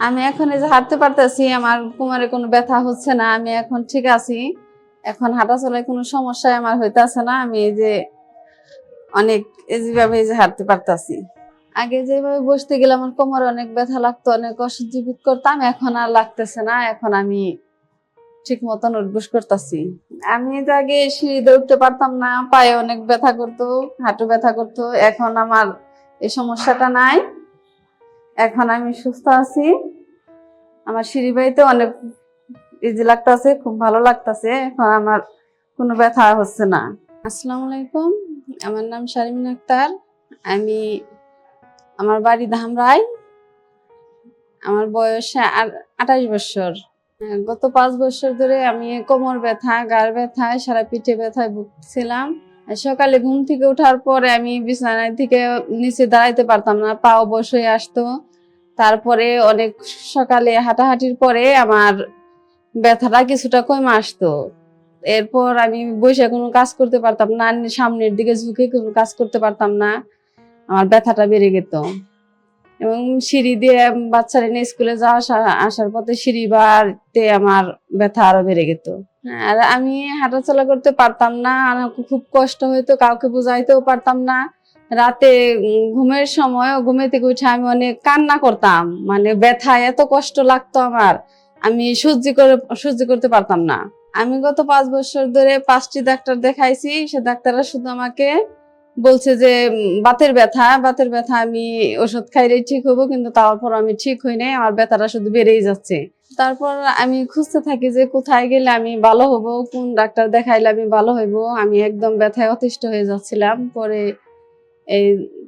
আমি এখন এই যে হাঁটতে পারতেছি, আমার কোমরে কোনো ব্যথা হচ্ছে না, আমি এখন ঠিক আছি। এখন হাঁটা চলায় কোনো সমস্যা আমার হইতাছে না, আমি এই যে অনেক যেভাবে এই যে হাঁটতে পারতাছি। আগে যেভাবে বসতে গেলে আমার কোমরে অনেক ব্যথা লাগতো, অনেক অসহ্য বোধ করতাম, এখন আর লাগতেছে না, এখন আমি ঠিক মতন উঠবস করতেছি। আমি তো আগে সিঁড়িতে উঠতে পারতাম না, পায়ে অনেক ব্যথা করতো, হাঁটু ব্যথা করতো, এখন আমার এই সমস্যাটা নাই। এখন আমি সুস্থ আছি। আমার সিঁড়ি বাড়িতে অনেক ইজি লাগতাছে, খুব ভালো লাগতাছে। এখন আমার কোনো ব্যথা হচ্ছে না। আসসালামু আলাইকুম। আমার নাম শারমিন আক্তার। আমি আমার বাড়ি ধামরাই। আমার বয়স আঠাশ বছর। গত পাঁচ বছর ধরে আমি কোমর ব্যথা, গার ব্যথায় সারা পিঠে ব্যথায় ভুগছিলাম। সকালে ঘুম থেকে ওঠার পরে আমি বিছানায় থেকে নিচে দাঁড়াইতে পারতাম না, পাও বসে আসতো। তারপরে অনেক সকালে হাঁটাহাঁটির পরে আমার ব্যথাটা কিছুটা কমে আসতো। এরপর আমি বসে কোনো কাজ করতে পারতাম না, সামনের দিকে ঝুঁকে কোনো কাজ করতে পারতাম না, আমার ব্যথাটা বেড়ে যেত এবং সিঁড়ি দিয়ে বাচ্চারা নিয়ে স্কুলে যাওয়া আসা- আসার পথে সিঁড়ি বাড়তে আমার ব্যথা আরও বেড়ে গেত। আর আমি হাঁটাচলা করতে পারতাম না খুব কষ্ট হইতো, কাউকে বুঝাইতেও পারতাম না। রাতে ঘুমের সময় ঘুমে থেকে উঠে আমি অনেক কান্না করতাম মানে ব্যথায় এত কষ্ট লাগতো আমার, আমি সহ্য করে, সহ্য করতে পারতাম না। আমি গত পাঁচ বছর ধরে পাঁচটি ডাক্তার দেখাইছি, সে ডাক্তাররা শুধু আমাকে বলছে যে বাতের ব্যথা বাতের ব্যথা আমি ওষুধ খাইলেই ঠিক হব, কিন্তু তারপর আমি ঠিক হই নাই, আমার ব্যথাটা শুধু বেড়েই যাচ্ছে। তারপর আমি খুঁজতে থাকি যে, কোথায় গেলে আমি ভালো হব, কোন ডাক্তার দেখাইলে আমি ভালো হইব। আমি একদম ব্যথায় অতিষ্ঠ হয়ে যাচ্ছিলাম। পরে এই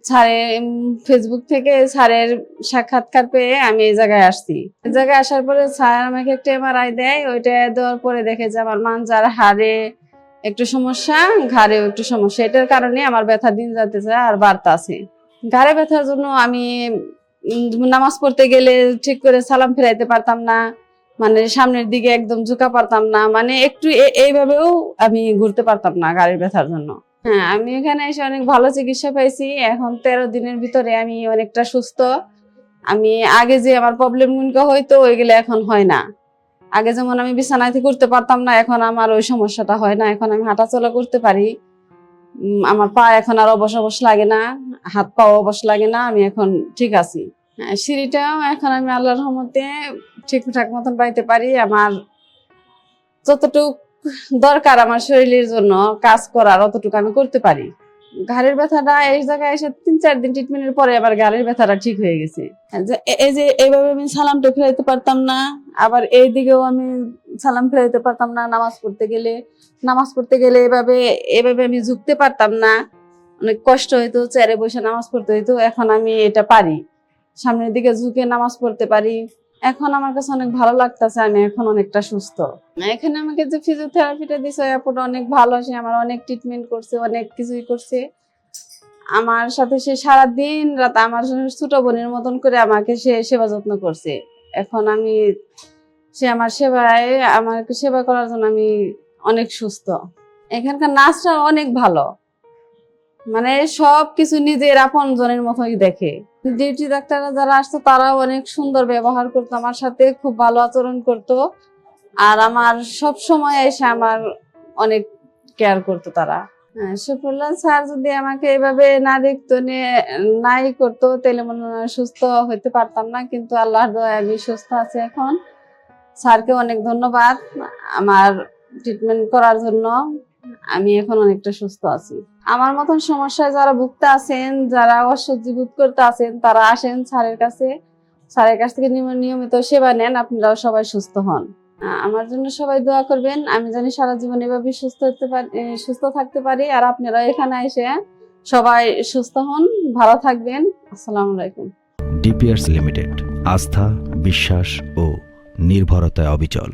স্যারের ফেসবুক থেকে স্যারের সাক্ষাৎকার পেয়ে আমি এই জায়গায় আসছি। এই জায়গায় আসার পরে স্যার আমাকে একটা এমআরআই দেয়, ওইটা দেওয়ার পরে দেখে যে, আমার মানজার হাড়ে একটু সমস্যা, ঘাড়েও একটু সমস্যা। এটার কারণে আমার ব্যথা দিন যাতেছে আর বাড়তে আছে। ঘাড়ে ব্যথার জন্য আমি নামাজ পড়তে গেলে ঠিক করে সালাম ফেরাইতে পারতাম না। মানে সামনের দিকে একদম ঝুঁকা পারতাম না। মানে একটু এইভাবেও আমি ঘুরতে পারতাম না গাড়ির ব্যথার জন্য। হ্যাঁ আমি এখানে এসে অনেক ভালো চিকিৎসা পাইছি। এখন তেরো দিনের ভিতরে আমি অনেকটা সুস্থ। আমি আগে যে আমার প্রবলেম হয়তো ওইগুলো এখন হয় না। আগে যেমন আমি বিছানায় করতে পারতাম না এখন আমার ওই সমস্যাটা হয় না। এখন আমি হাঁটাচলা করতে পারি। আমার পা এখন আর অবশ অবশ লাগে না হাত পাও অবশ লাগে না আমি এখন ঠিক আছি। হ্যাঁ, সিঁড়িটাও এখন আমি আল্লাহর রহমতে ঠিকঠাক মতন পাইতে পারি। আমার যতটুক দরকার আমার শরীরের জন্য কাজ করার অতটুকু আমি করতে পারি। ঘাড়ের ব্যথাটা এই জায়গায় এসে তিন, চার দিন ট্রিটমেন্টের পরে আবার ঘাড়ের ব্যথাটা ঠিক হয়ে গেছে। যে- এই যে এইভাবে আমি সালামটা ফেরাইতে পারতাম না, আবার এই দিকেও আমি সালাম ফেরাইতে পারতাম না নামাজ পড়তে গেলে। নামাজ পড়তে গেলে এভাবে এভাবে আমি ঝুঁকতে পারতাম না। অনেক কষ্ট হইতো, চেয়ারে বসে নামাজ পড়তে হইতো, এখন আমি এটা পারি। সামনের দিকে ঝুঁকে নামাজ পড়তে পারি। এখন আমার কাছে অনেক ভালো লাগতেছে, আমি এখন অনেকটা সুস্থ। এখানে আমাকে যে ফিজিওথেরাপিটা দিছে আপুটা অনেক ভালো, সে আমার অনেক ট্রিটমেন্ট করছে, অনেক কিছুই করছে। আমার সাথে সে সারা দিন রাত আমার ছোট বোনের মতন করে আমাকে সে সেবা যত্ন করছে। এখন আমি, সে আমার সেবায়, আমাকে সেবা করার জন্য আমি অনেক সুস্থ। এখানকার নাচটা অনেক ভালো। মানে সব কিছু নিজের আপন জনের মতোই দেখে। ডিউটি ডাক্তাররা যারা আসতো, তারাও অনেক সুন্দর ব্যবহার করতো, আমার সাথে খুব ভালো আচরণ করতো। আর আমার সব সময় এসে আমার অনেক কেয়ার করতো তারা। হ্যাঁ সফুল্লাহ স্যার যদি আমাকে এভাবে না দেখতো নাই করতো, তাহলে মনে হয় সুস্থ হইতে পারতাম না, কিন্তু আল্লাহর দয়ায় আমি সুস্থ আছি এখন। স্যারকে অনেক ধন্যবাদ আমার ট্রিটমেন্ট করার জন্য। আমি এখন অনেকটা সুস্থ আছি। আমার মতন সমস্যায় যারা ভুগতে আছেন, যারা অসহ্য বোধ করতে আছেন, তারা আসেন স্যারের কাছে। স্যারের কাছ থেকে নিয়মিত সেবা নেন, আপনারাও সবাই সুস্থ হন। আমার জন্য সবাই দোয়া করবেন। আমি জানি সারা জীবন এভাবে সুস্থ হতে পারি সুস্থ থাকতে পারি। আর আপনারা এখানে এসে সবাই সুস্থ হন, ভালো থাকবেন। আসসালামু আলাইকুম। ডিপিআরস লিমিটেড, আস্থা, বিশ্বাস ও নির্ভরতায় অবিচল।